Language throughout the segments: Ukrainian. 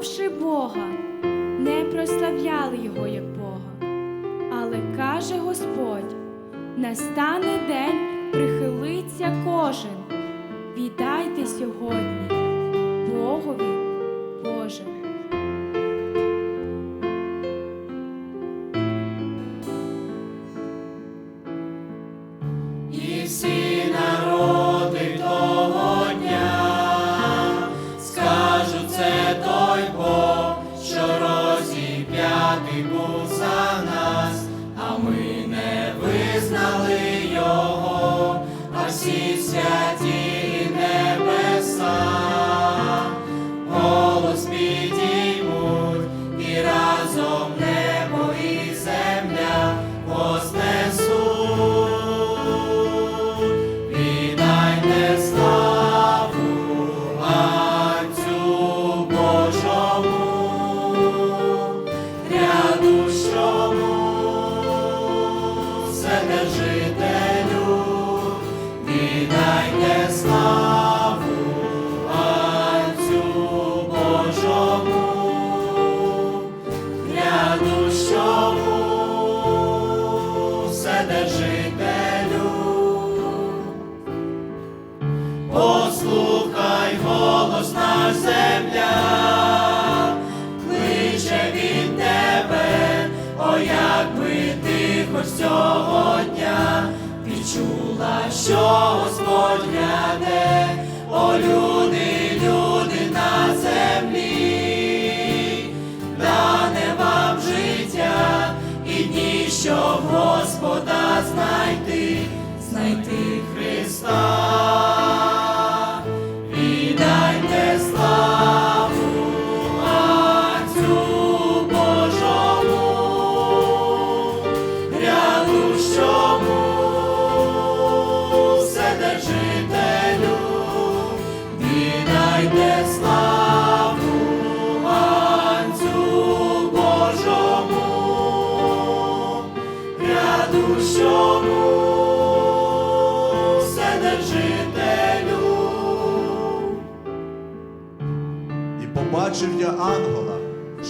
пізнавши Бога, не прославляли Його як Бога. Але каже Господь: настане день, прихилиться кожен. Віддайте сьогодні Богові Боже. Земля, кличе він тебе, о як би ти хоч цього дня відчула, що Господь гляде, о люди, люди на землі, дане вам життя і дні, щоб Господа знайти, знайти Христа. Віддайте славу Отцю Божому, рядущому, Вседержителю. І побачив я ангела,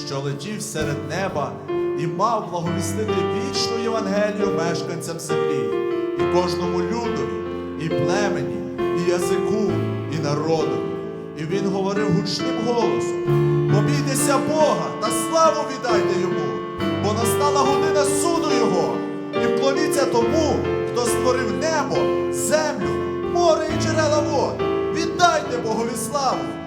що летів серед неба, і мав благовістити вічну Євангелію мешканцям землі, і кожному людові, і племені, і язику, і народу. І він говорив гучним голосом: Побійтеся Бога та славу віддайте йому, бо настала година суду Його, і вклоніться тому, хто створив небо, землю, море і джерела вод. Віддайте Богові славу!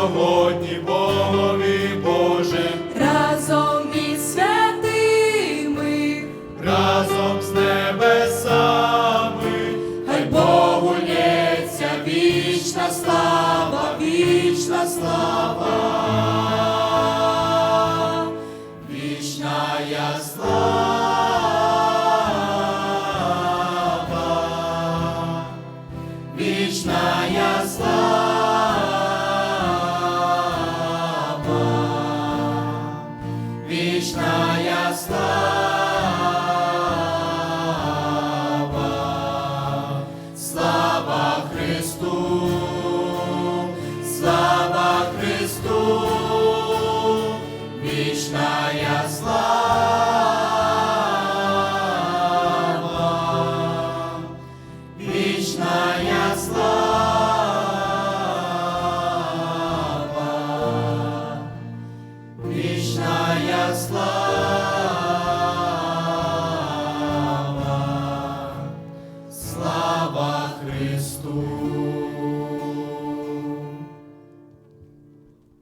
Сьогодні Богові Боже, разом із святими, разом з небесами, хай Богу лється вічна слава, вічна слава, вічна я слава. вечная слава.